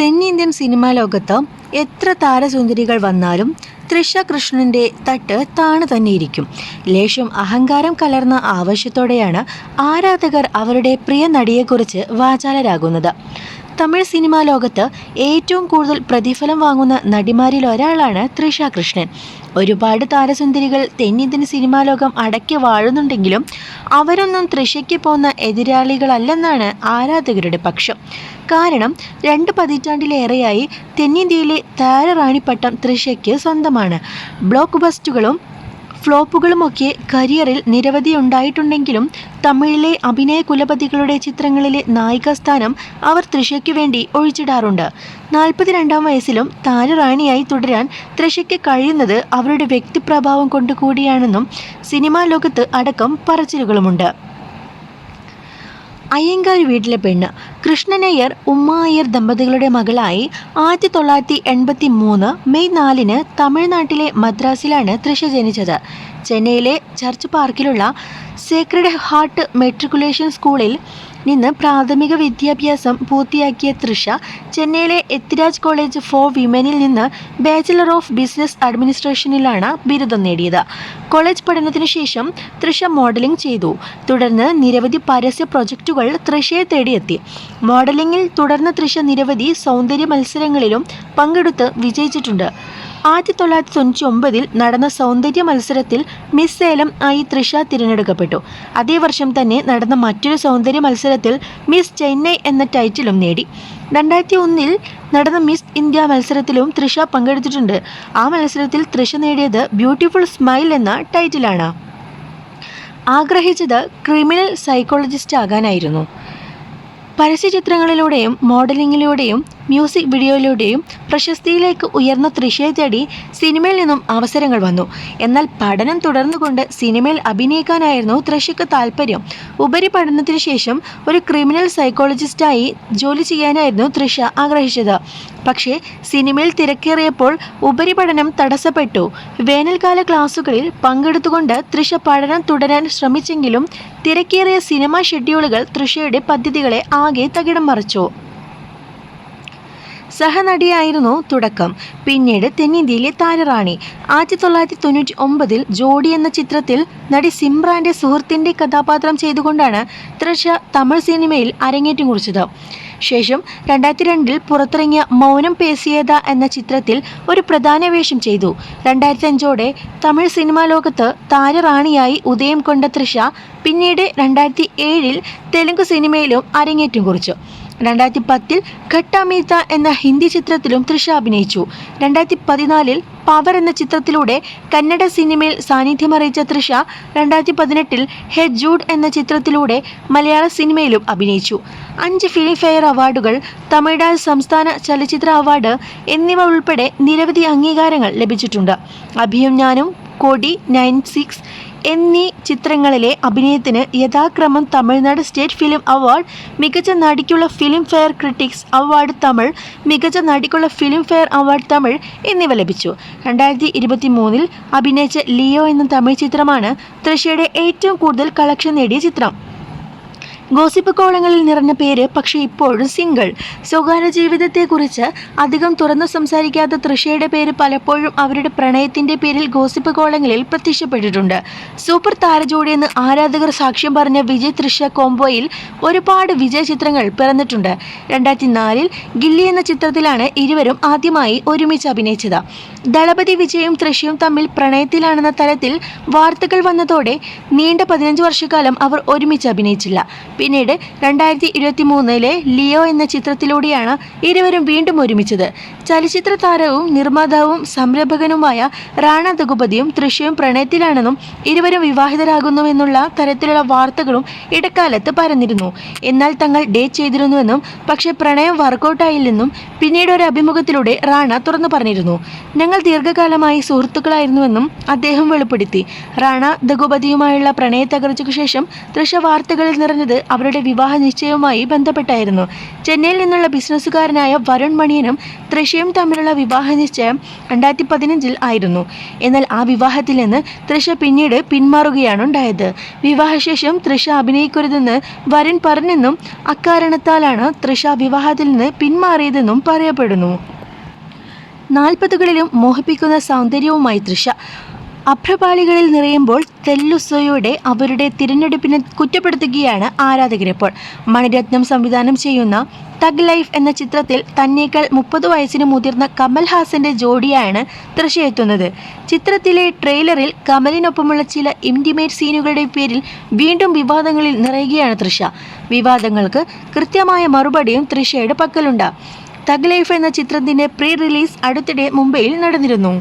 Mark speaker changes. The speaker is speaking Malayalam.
Speaker 1: തെന്നിന്ത്യൻ സിനിമാ ലോകത്ത് എത്ര താരസുന്ദരികൾ വന്നാലും തൃഷ കൃഷ്ണന്റെ തട്ട് താണു തന്നെയിരിക്കും. ലേശം അഹങ്കാരം കലർന്ന ആവശ്യത്തോടെയാണ് ആരാധകർ അവരുടെ പ്രിയ നടിയെക്കുറിച്ച് വാചാലരാകുന്നത്. തമിഴ് സിനിമാ ലോകത്ത് ഏറ്റവും കൂടുതൽ പ്രതിഫലം വാങ്ങുന്ന നടിമാരിൽ ഒരാളാണ് തൃഷ കൃഷ്ണൻ. ഒരുപാട് താരസുന്ദരികൾ തെന്നിന്ത്യൻ സിനിമാ ലോകം അടക്കി വാഴുന്നുണ്ടെങ്കിലും അവരൊന്നും തൃഷയ്ക്ക് പോന്ന എതിരാളികളല്ലെന്നാണ് ആരാധകരുടെ പക്ഷം. കാരണം രണ്ട് പതിറ്റാണ്ടിലേറെയായി തെന്നിന്ത്യയിലെ താരറാണിപ്പട്ടം തൃഷയ്ക്ക് സ്വന്തമാണ്. ബ്ലോക്ക് ബസ്റ്റുകളും ഫ്ലോപ്പുകളുമൊക്കെ കരിയറിൽ നിരവധി ഉണ്ടായിട്ടുണ്ടെങ്കിലും തമിഴിലെ അഭിനയ കുലപതികളുടെ ചിത്രങ്ങളിലെ നായികാസ്ഥാനം അവർ തൃഷയ്ക്ക് വേണ്ടി ഒഴിച്ചിടാറുണ്ട്. നാൽപ്പത്തിരണ്ടാം വയസ്സിലും താരറാണിയായി തുടരാൻ തൃഷയ്ക്ക് കഴിയുന്നത് അവരുടെ വ്യക്തിപ്രഭാവം കൊണ്ടുകൂടിയാണെന്നും സിനിമാ ലോകത്ത് അടക്കം പറച്ചിലുകളുമുണ്ട്. അയ്യങ്കാർ വീട്ടിലെ പെണ്ണ്. കൃഷ്ണനയ്യർ ഉമ്മായർ ദമ്പതികളുടെ മകളായി ആയിരത്തി തൊള്ളായിരത്തി എൺപത്തി മൂന്ന് മെയ് നാലിന് തമിഴ്നാട്ടിലെ മദ്രാസിലാണ് തൃശ ജനിച്ചത്. ചെന്നൈയിലെ ചർച്ച് പാർക്കിലുള്ള സേക്രഡ് ഹാർട്ട് മെട്രിക്കുലേഷൻ സ്കൂളിൽ നിന്ന് പ്രാഥമിക വിദ്യാഭ്യാസം പൂർത്തിയാക്കിയ തൃഷ ചെന്നൈയിലെ എത്തിരാജ് കോളേജ് ഫോർ വിമനിൽ നിന്ന് ബാച്ചിലർ ഓഫ് ബിസിനസ് അഡ്മിനിസ്ട്രേഷനിലാണ് ബിരുദം നേടിയത്. കോളേജ് പഠനത്തിന് ശേഷം തൃഷ മോഡലിംഗ് ചെയ്തു. തുടർന്ന് നിരവധി പരസ്യ പ്രൊജക്റ്റുകൾ തൃഷയെ തേടിയെത്തി. മോഡലിംഗിൽ തുടർന്ന് തൃഷ നിരവധി സൗന്ദര്യ മത്സരങ്ങളിലും പങ്കെടുത്ത് വിജയിച്ചിട്ടുണ്ട്. ആയിരത്തി തൊള്ളായിരത്തി തൊണ്ണൂറ്റി ഒമ്പതിൽ നടന്ന സൗന്ദര്യ മത്സരത്തിൽ മിസ് സേലം ആയി തൃഷ തിരഞ്ഞെടുക്കപ്പെട്ടു. അതേ വർഷം തന്നെ നടന്ന മറ്റൊരു സൗന്ദര്യ മത്സരത്തിൽ മിസ് ചെന്നൈ എന്ന ടൈറ്റിലും നേടി. രണ്ടായിരത്തി ഒന്നിൽ നടന്ന മിസ് ഇന്ത്യ മത്സരത്തിലും തൃഷ പങ്കെടുത്തിട്ടുണ്ട്. ആ മത്സരത്തിൽ തൃഷ നേടിയത് ബ്യൂട്ടിഫുൾ സ്മൈൽ എന്ന ടൈറ്റിലാണ്. ആഗ്രഹിച്ചത് ക്രിമിനൽ സൈക്കോളജിസ്റ്റ് ആകാനായിരുന്നു. പരസ്യചിത്രങ്ങളിലൂടെയും മോഡലിങ്ങിലൂടെയും മ്യൂസിക് വീഡിയോയിലൂടെയും പ്രശസ്തിയിലേക്ക് ഉയർന്ന തൃശയെ തേടി സിനിമയിൽ നിന്നും അവസരങ്ങൾ വന്നു. എന്നാൽ പഠനം തുടർന്നുകൊണ്ട് സിനിമയിൽ അഭിനയിക്കാനായിരുന്നു തൃശയ്ക്ക് താല്പര്യം. ഉപരിപഠനത്തിന് ശേഷം ഒരു ക്രിമിനൽ സൈക്കോളജിസ്റ്റായി ജോലി ചെയ്യാനായിരുന്നു തൃഷ ആഗ്രഹിച്ചത്. പക്ഷേ സിനിമയിൽ തിരക്കേറിയപ്പോൾ ഉപരിപഠനം തടസ്സപ്പെട്ടു. വേനൽക്കാല ക്ലാസുകളിൽ പങ്കെടുത്തുകൊണ്ട് തൃഷ പഠനം തുടരാൻ ശ്രമിച്ചെങ്കിലും തിരക്കേറിയ സിനിമാ ഷെഡ്യൂളുകൾ തൃഷയുടെ പദ്ധതികളെ ആകെ തകിടം മറിച്ചു. സഹനടിയായിരുന്നു തുടക്കം. പിന്നീട് തെന്നിന്ത്യയിലെ താരറാണി. ആയിരത്തി തൊള്ളായിരത്തി തൊണ്ണൂറ്റി ഒമ്പതിൽ ജോഡി എന്ന ചിത്രത്തിൽ നടി സിംറാന്റെ സുഹൃത്തിന്റെ കഥാപാത്രം ചെയ്തുകൊണ്ടാണ് തൃഷ തമിഴ് സിനിമയിൽ അരങ്ങേറ്റം കുറിച്ചത്. ശേഷം രണ്ടായിരത്തി രണ്ടിൽ പുറത്തിറങ്ങിയ മൗനം പേസിയത എന്ന ചിത്രത്തിൽ ഒരു പ്രധാന വേഷം ചെയ്തു. രണ്ടായിരത്തി അഞ്ചോടെ തമിഴ് സിനിമാ ലോകത്ത് താരറാണിയായി ഉദയം കൊണ്ട തൃഷ പിന്നീട് രണ്ടായിരത്തി ഏഴിൽ തെലുങ്ക് സിനിമയിലും അരങ്ങേറ്റം കുറിച്ചു. രണ്ടായിരത്തി പത്തിൽ ഘട്ടാമീത്ത എന്ന ഹിന്ദി ചിത്രത്തിലും തൃഷ അഭിനയിച്ചു. രണ്ടായിരത്തി പതിനാലിൽ പവർ എന്ന ചിത്രത്തിലൂടെ കന്നഡ സിനിമയിൽ സാന്നിധ്യമറിയിച്ച തൃഷ രണ്ടായിരത്തി പതിനെട്ടിൽ ഹെ ജൂഡ് എന്ന ചിത്രത്തിലൂടെ മലയാള സിനിമയിലും അഭിനയിച്ചു. അഞ്ച് ഫിലിം ഫെയർ അവാർഡുകൾ തമിഴ്നാട് സംസ്ഥാന ചലച്ചിത്ര അവാർഡ് എന്നിവ ഉൾപ്പെടെ നിരവധി അംഗീകാരങ്ങൾ ലഭിച്ചിട്ടുണ്ട്. അഭിയും ഞാനും കോടി നയൻ സിക്സ് എന്നീ ചിത്രങ്ങളിലെ അഭിനയത്തിന് യഥാക്രമം തമിഴ്നാട് സ്റ്റേറ്റ് ഫിലിം അവാർഡ് മികച്ച നടിക്കുള്ള Filmfare critics award Tamil മികച്ച നടിക്കുള്ള ഫിലിം ഫെയർ അവാർഡ് തമിഴ് എന്നിവ ലഭിച്ചു. രണ്ടായിരത്തി ഇരുപത്തി മൂന്നിൽ അഭിനയിച്ച ലിയോ എന്ന തമിഴ് ചിത്രമാണ് തൃശയുടെ ഏറ്റവും കൂടുതൽ കളക്ഷൻ നേടിയ ചിത്രം. ഗോസിപ്പ് കോളങ്ങളിൽ നിറഞ്ഞ പേര് പക്ഷേ ഇപ്പോഴും സിംഗിൾ. സ്വകാര്യ ജീവിതത്തെക്കുറിച്ച് അധികം തുറന്നു സംസാരിക്കാത്ത തൃഷയുടെ പേര് പലപ്പോഴും അവരുടെ പ്രണയത്തിന്റെ പേരിൽ ഗോസിപ്പ് കോളങ്ങളിൽ പ്രത്യക്ഷപ്പെട്ടിട്ടുണ്ട്. സൂപ്പർ താരജോഡിയെന്ന് ആരാധകർ സാക്ഷ്യം പറഞ്ഞ വിജയ് തൃഷ കോംബോയിൽ ഒരുപാട് വിജയ ചിത്രങ്ങൾ പിറന്നിട്ടുണ്ട്. രണ്ടായിരത്തി നാലിൽ ഗില്ലി എന്ന ചിത്രത്തിലാണ് ഇരുവരും ആദ്യമായി ഒരുമിച്ച് അഭിനയിച്ചത്. ദളപതി വിജയും തൃഷയും തമ്മിൽ പ്രണയത്തിലാണെന്ന തരത്തിൽ വാർത്തകൾ വന്നതോടെ നീണ്ട പതിനഞ്ച് വർഷക്കാലം അവർ ഒരുമിച്ച് അഭിനയിച്ചില്ല. പിന്നീട് രണ്ടായിരത്തി ഇരുപത്തി മൂന്നിലെ ലിയോ എന്ന ചിത്രത്തിലൂടെയാണ് ഇരുവരും വീണ്ടും ഒരുമിച്ചത്. ചലച്ചിത്ര താരവും നിർമ്മാതാവും സംരംഭകനുമായ റാണ ദഗുപതിയും തൃശയും പ്രണയത്തിലാണെന്നും ഇരുവരും വിവാഹിതരാകുന്നുവെന്നുള്ള തരത്തിലുള്ള വാർത്തകളും ഇടക്കാലത്ത് പരന്നിരുന്നു. എന്നാൽ തങ്ങൾ ഡേറ്റ് ചെയ്തിരുന്നുവെന്നും പക്ഷേ പ്രണയം വർക്കൗട്ടായില്ലെന്നും പിന്നീട് ഒരു അഭിമുഖത്തിലൂടെ റാണ തുറന്നു പറഞ്ഞിരുന്നു. ഞങ്ങൾ ദീർഘകാലമായി സുഹൃത്തുക്കളായിരുന്നുവെന്നും അദ്ദേഹം വെളിപ്പെടുത്തി. റാണ ദഗുപതിയുമായുള്ള പ്രണയ തകർച്ചയ്ക്കു ശേഷം തൃശ വാർത്തകളിൽ നിറഞ്ഞത് അവരുടെ വിവാഹ നിശ്ചയവുമായി ബന്ധപ്പെട്ടായിരുന്നു. ചെന്നൈയിൽ നിന്നുള്ള ബിസിനസ്സുകാരനായ വരുൺ മണിയനും തൃശയും തമ്മിലുള്ള വിവാഹ നിശ്ചയം രണ്ടായിരത്തി പതിനഞ്ചിൽ ആയിരുന്നു. എന്നാൽ ആ വിവാഹത്തിൽ നിന്ന് തൃഷ പിന്നീട് പിന്മാറുകയാണ് ഉണ്ടായത് വിവാഹശേഷം തൃഷ അഭിനയിക്കരുതെന്ന് വരുൺ പറഞ്ഞെന്നും അക്കാരണത്താലാണ് തൃഷ വിവാഹത്തിൽ നിന്ന് പിന്മാറിയതെന്നും പറയപ്പെടുന്നു. നാൽപ്പതുകളിലും മോഹിപ്പിക്കുന്ന സൗന്ദര്യവുമായി തൃഷ അഭ്രപാളികളിൽ നിറയുമ്പോൾ തെല്ലുസോയുടെ അവരുടെ തിരഞ്ഞെടുപ്പിനെ കുറ്റപ്പെടുത്തുകയാണ് ആരാധകരിപ്പോൾ മണിരത്നം സംവിധാനം ചെയ്യുന്ന തഗ് ലൈഫ് എന്ന ചിത്രത്തിൽ തന്നേക്കാൾ മുപ്പത് വയസ്സിന് മുതിർന്ന കമൽഹാസന്റെ ജോഡിയാണ് തൃശയെത്തുന്നത് ചിത്രത്തിലെ ട്രെയിലറിൽ കമലിനൊപ്പമുള്ള ചില ഇന്റിമേറ്റ് സീനുകളുടെ പേരിൽ വീണ്ടും വിവാദങ്ങളിൽ നിറയുകയാണ് തൃശ വിവാദങ്ങൾക്ക് കൃത്യമായ മറുപടിയും തൃഷയുടെ പക്കലുണ്ട്. തഗ് ലൈഫ് എന്ന ചിത്രത്തിന്റെ പ്രീ റിലീസ് അടുത്തിടെ മുംബൈയിൽ നടന്നിരുന്നു.